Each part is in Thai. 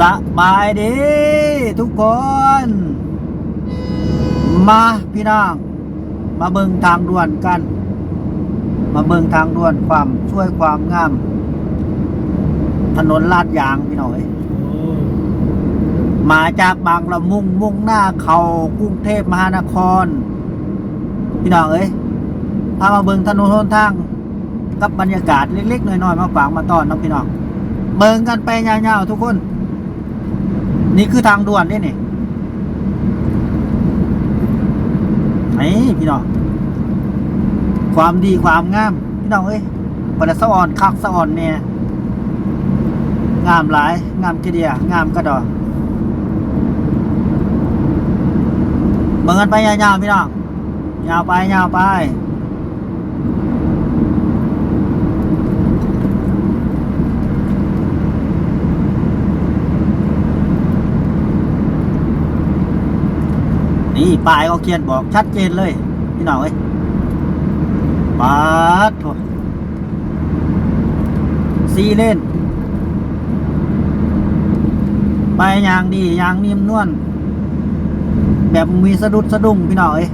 สบายดีทุกคน มาพี่น้อง มาเบิงทางด่วนกัน มาเบิงทางด่วนความช่วยความงาม ถนนลาดยางพี่น้อยมาจากบางละมุงมุ่งหน้าเขากรุงเทพมหานคร พี่น้องเอ้ยพามาเบิงถนนหนทาง กับบรรยากาศเล็กๆน้อยๆมาฝากมาต้อนนะพี่น้องเบิงกันไปยาวๆทุกคน นี่คือทางด่วนนี่นี่ไอ้พี่น้อง ความดีความงาม พี่น้องเอ้ยปลาสะอ่อนคักสะอ่อนเนี่ยงามหลาย งามกระเดียงามกระดอเบิ่งกันไปยาวๆพี่น้อง ยาวไปยาวไป ป้ายเขาเขียนบอกชัดเจนเลย พี่น้องเอ้ยปาดโถซีเลนไปยางดียางนิ่มนวลแบบมีสะดุดสะดุ้งพี่น้องเอ้ย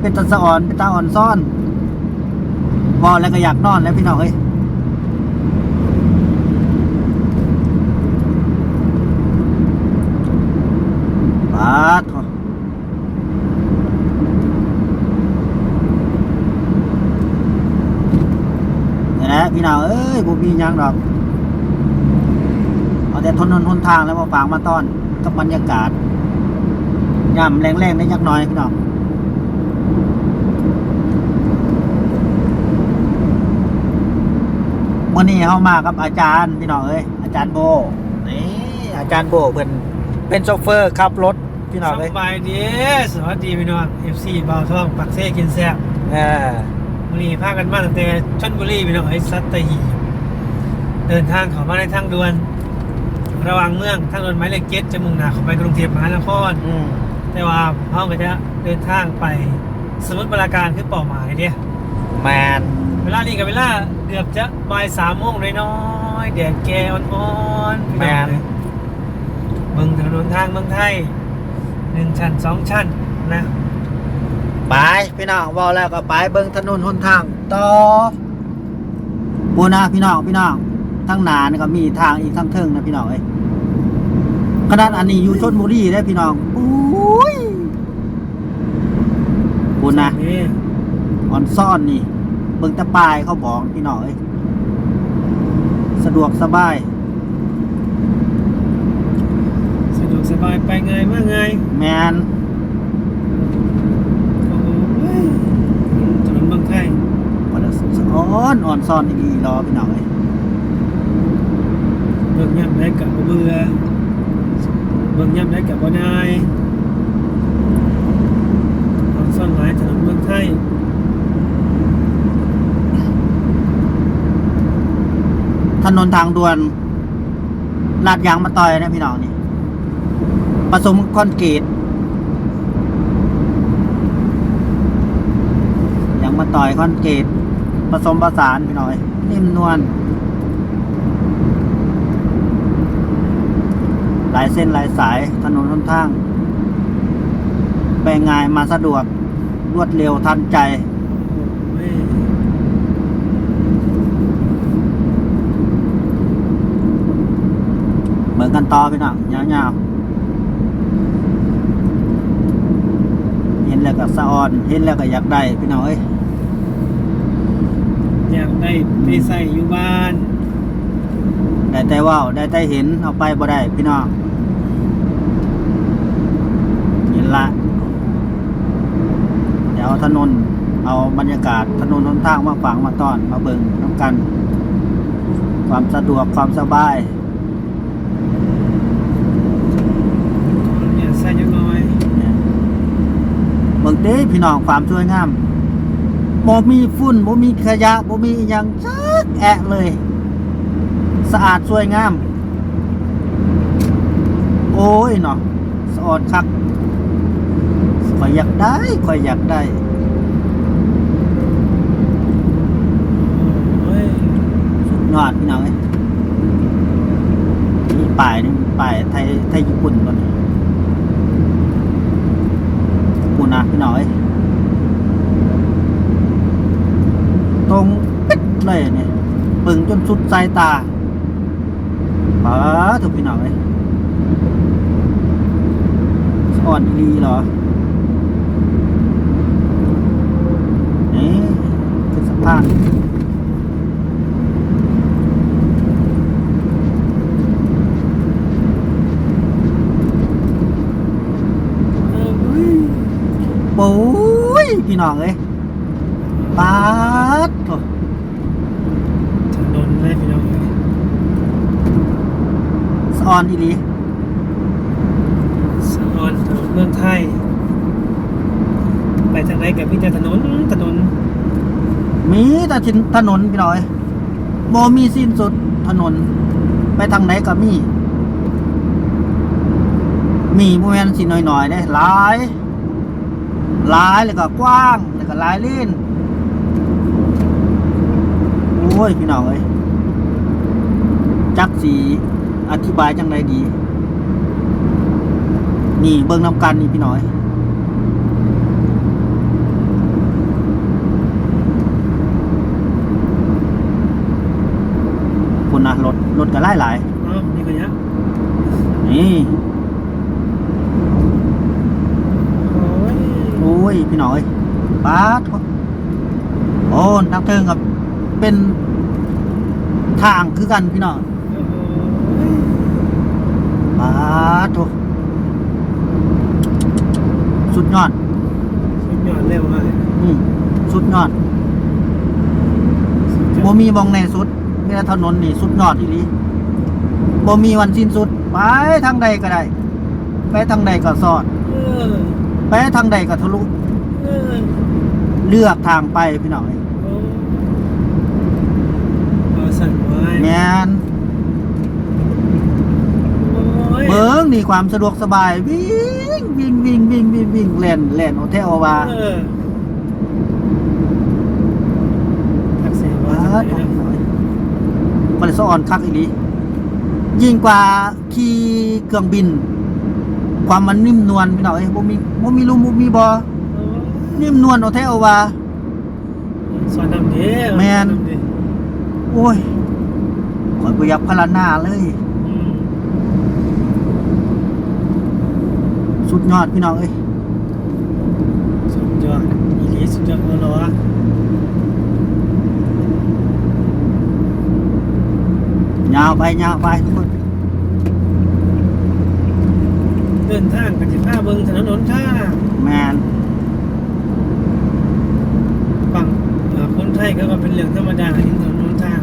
เป็นตาสะอ่อนเป็นตาอ่อนซ่อนพอแล้วก็อยากนอนแล้วพี่น้องเอ้ยปาดโถ นี่แหละพี่น้องเอ้ยผมมีหยังดอกเอาแต่ทนนทนทางแล้วมาฝากมาต้อนกับบรรยากาศย่ำแรงๆได้ยักหน้อยพี่น้องวันนี้เข้ามากับอาจารย์พี่น้องเอ้ยอาจารย์โบนี่อาจารย์โบเป็นเป็นโชเฟอร์ขับรถพี่น้องเอ้ยสบายดีสวัสดีพี่น้อง FC เบาท่องปักเซ่กินแซ่บเออ วันนี้พากันมาตั้งแต่ชนบุรีพี่น้องไอ้สัตหีบเดินทางเข้ามาในทางด่วน ระหว่างเมืองทางด่วนหมายเลขเจ็ดจะมุ่งหน้าเข้าไปกรุงเทพมหานครอืมแต่ว่าเขาก็จะเดินทางไปสมุทรปราการคือเป้าหมายเนี่ยแมนเวลานี้กับเวลาเกือบจะบ่ายสามโมงน้อยๆแดดแก่อ่อนๆพี่น้องเอ้ยเมืองถนนทางเมืองไทยหนึ่งชั้นสองชั้นนะ ไปพี่น้องเว่าแล้วก็ไปเบิ่งถนนหนทางต่อปูนะพี่น้องพี่น้องทั้งหนานี่ก็มีทางอีกทั้งเทิงนะพี่น้องเอ้ยขนาดอันนี้อยู่ชนบุรีได้อพี่น้องอุ้ยปูนะนี่ออนซ่อนนี่ เบิ่งแตะปลายเขาบอกพี่น้องเอ้ยสะดวกสบาย สะดวกสบายไปไงมาไงแมน โอ้ยถนนบางไทย บ่ได้สะ อ่อนอ่อนซ่อนดีๆรอพี่น้องเอ้ยเบิ่งย่ำได้กับบ่เบื่อเบิ่งย่ำได้กับบ่นายทางซ่อนหมายถนนบางไทยถนนทางด่วนลาดยางมาต่อยนะพี่น้องนี่ผสมคอนกรีตยางมาต่อยคอนกรีต ผสมประสานพี่น้อย นิ่มนวลหลายเส้นหลายสายถนนหนทาง ไปง่ายมาสะดวกรวดเร็วทันใจเหมือนกันต่อพี่น้องยาวๆเห็นแล้วก็สะออน เห็นแล้วก็อยากได้พี่น้องเอ้ย อยากได้ไปใส่อยู่บ้าน ได้แต่ว่าวได้แต่เห็นเอาไปบ่ได้พี่น้องนี่ละ เดี๋ยวเอาถนน เอาบรรยากาศถนนหนทางมาฝังมาต้อน มาเบิ่งน้ำกัน ความสะดวกความสบาย เนี่ยใส่ยังน้อย เบิ่งเด้พี่น้องความสวยงาม บ่มีฝุ่นบ่มีขยะบ่มีอหยังจักแอะเลย สะอาดสวยงาม โอ้ยเนาะสะอดคักข่อยอยากได้ข่อยอยากได้โอ้ยสุดยอดพี่น้องเอ้ยนี่ป่ายนี่ไปไทยไทยญี่ปุ่นก่อนกูนะพี่น้อย ตรงปิด เลยเนี่ยปึงจนสุดสายตาป๋าถูกพี่น้องเลยอ่อนดีเหรอนี่คือสะพานเอออุ้ยปุ้ยพี่น้องเอ้ยปาดโถ่ถนน เลยพี่น้องเอ้ยสออนอีหลีสะออนถนนเมืองไทย ไปทางไหนกับพี่แต่ถนนถนนมีแต่ทินถนนพี่น้อยโมมีสิ้นสุดถนน ไปทางไหนก็มี มีโมเมนสิหน่อยๆได้หลาย หลายแล้วก็กว้างแล้วก็หลายเล่นโอ้ยพี่น้องเอ้ย จักสีอธิบายจังไรดี นี่เบิ่งนำกันนี่พี่น้อยคุณนะรถรถก็ไล่หลายเอ้านี่ก็ยังนี่โอ้ยโอ้ย พี่น้อยป้าดโถ่โอ้นักเทิงกับ เป็นทางคือกันพี่น้องโอ้โห ป้าดโถ่สุดยอด สุดยอดเร็วมากอืมสุดยอดสุดยบ่อดมีมองในสุดมีแต่ถนนนี่สุดยอดอีหลีบ่มีวันสิ้นสุด ไปทางใดก็ได้ ไปทางใดก็สอดเออไปทางใดก็ทะลุเออเลือกทางไปพี่น้องโอ้เอาสั่นไว้แมน โอ้ย เบิ้งนี่ความสะดวกสบาย วิ่งวิ่งวิ่งวิ่งวิ่งวิ่งเล่นเล่นโอเทลว่าเออแท็กซี่ว่าว้าจะวไหนนะบริษัทออนคักอีหลียิ่งกว่าขี่เครื่องบิน ความมันนิ่มนวลพี่น้องเอ้ยบ่มีบ่มีลุมบ่มีบอนิ่มนวลโอเทลว่าสอนนำเด้อแม่นสอนำเด้อโอ้ยขอยบ่อยากพลานาเลย อืม สุดยอดพี่น้องเอ้ยสุดยอดอีหลีสุดยอดเอาเหรอยาวไปยาวไปทุกคนเดินทางกันสิบห้าเบิ้งถนนหนทางแมนฝั่งเอ่อคนไทยก็ว่าเป็นเรื่องธรรมดาเห็นถนนหนทาง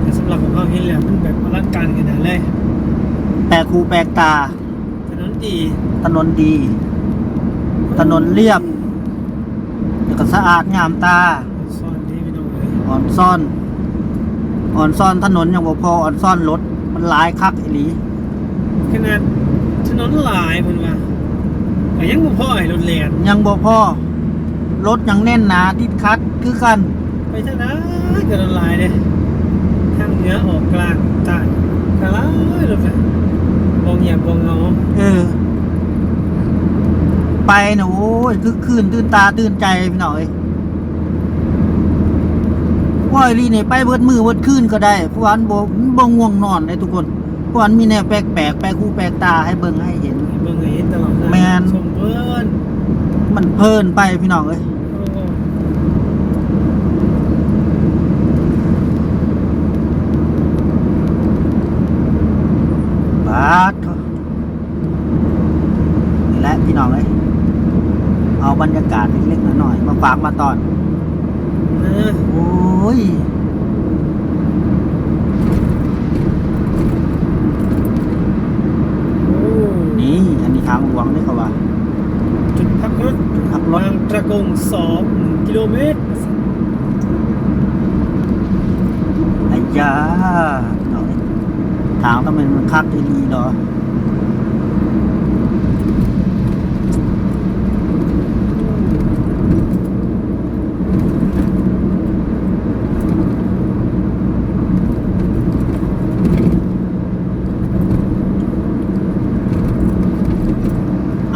แต่สำหรับของเขาเห็นแล้วมันแบบอลังการขนาดเลย แปลกหูแปลกตาถนน ดี ถนนดี ถนนเรียบแล้วก็สะอาดงามตาซ่อนดีพี่น้องเลยอ่อนซ่อน อ่อนซ่อนถนนยังบ่พออ่อนซ่อนรถมันหลายคักอีหลีขนาดถนนหลายเพิ่นว่าแต่ยังบ่พอให้รถแล่นยังบ่พอรถยังแน่นหนาติดคัดคือกัน ไปทางไหนก็รถหลายเด้ทางเหนือออกกลางใต้ก็หลายรถเลย บ่เงียบบ่เหงาเออ ไปนะโอ้ยคือคืนตื่นตาตื่นใจพี่น้องเอ้ยว่าอีหลีนี่ไปเบิดมือเบิดคืนก็ได้เพราะว่ามันบ่มันบ่ง่วงนอนเลยทุกคนเพราะว่ามันมีแนวแปลกๆแปลกหูแปลกตาให้เบิ่งให้เห็นเบิ่งให้เห็นตลอดแม่นชมเพิ่นมันเพลินไปพี่น้องเอ้ย โอ้ บา ดโถ่นี่แหละพี่น้องเอ้ยเอาบรรยากาศเล็กๆหน่อยๆมาฝากมาตอนเออโอ้ยโอ้นี่อันนี้ทางหลวงนี่เขาว่าจุดพักรถขับรถบางตระกงสองกิโลเมตรไอ้ ทางต้องเป็นมันคักดีๆเนาะ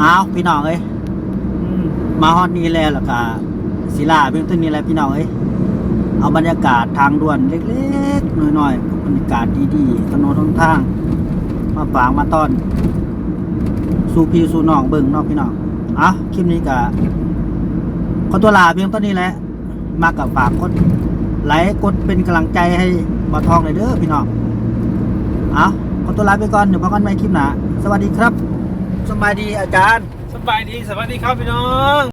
อ้าวพี่น้องเอ้ยมาฮอดนี้แล้วล่ะกะศิลาเพิ่งต้นนี้แล้วพี่น้องเอ้ยเอาบรรยากาศทางด่วนเล็กๆน้อยๆ บรรยากาศดีๆถนนหนทาง มาฝางมาต้อน สู่พี่สู่น้องเบิ่งนาะพี่น้องอะคลิปนี้ก็ขอตัวลาเพียงเท่านี้แหละ มากับฝากกดไลค์กดเป็นกำลังใจให้บ่าทองเลยเด้อพี่น้องเอาขอตัวลาไปก่อนเดี๋ยวพบกันใหม่คลิปหน้าสวัสดีครับสบายดีอาจารย์สบายดีสวัสดีครับพี่น้อง